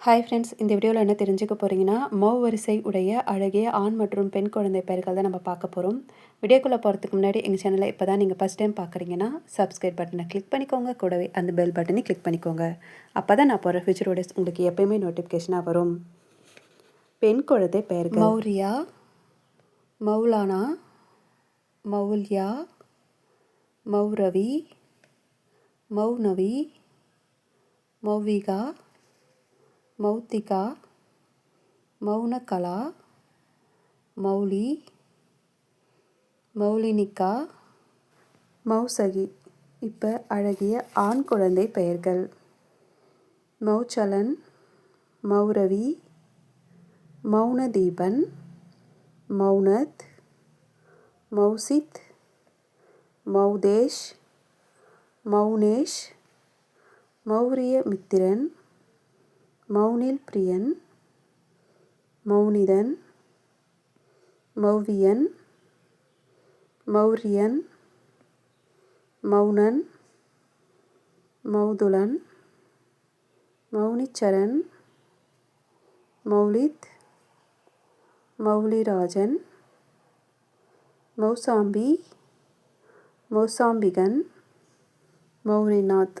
Hi friends இந்த வீடியோவில் என்ன தெரிஞ்சுக்க போகிறீங்கன்னா மௌ வரிசை உடைய அழகிய ஆண் மற்றும் பெண் குழந்தை பெயர்கள் தான் நம்ம பார்க்க போகிறோம் வீடியோக்குள்ளே போகிறதுக்கு முன்னாடி எங்கள் சேனலை இப்போ தான் நீங்கள் ஃபஸ்ட் டைம் பார்க்குறீங்கன்னா சப்ஸ்கிரைப் பட்டனை கிளிக் பண்ணிக்கோங்க. கூடவே அந்த பெல் பட்டனை கிளிக் பண்ணிக்கோங்க. அப்போ தான் நான் போகிற ஃபியூச்சர் வீடியோஸ் உங்களுக்கு எப்போயுமே நோட்டிஃபிகேஷனாக வரும். பெண் குழந்தை பெயர்கள். மௌரியா மௌலானா மௌல்யா மௌரவி மௌனவி மௌவிகா மௌத்திகா மௌனகலா மௌலி மௌலினிகா மௌசகி. இப்போ அழகிய ஆண் குழந்தை பெயர்கள். மௌச்சலன் மௌரவி மௌனதீபன் மௌனத் மௌசித் மௌதேஷ் மௌனேஷ் மௌரிய மித்திரன் மௌனில் பிரியன் மௌனிதன் மௌவியன் மௌரியன் மௌனன் மௌதுலன் மௌனிச்சரன் மௌலித் மௌலிராஜன் மௌசாம்பி மௌசாம்பிகன் மௌரிநாத்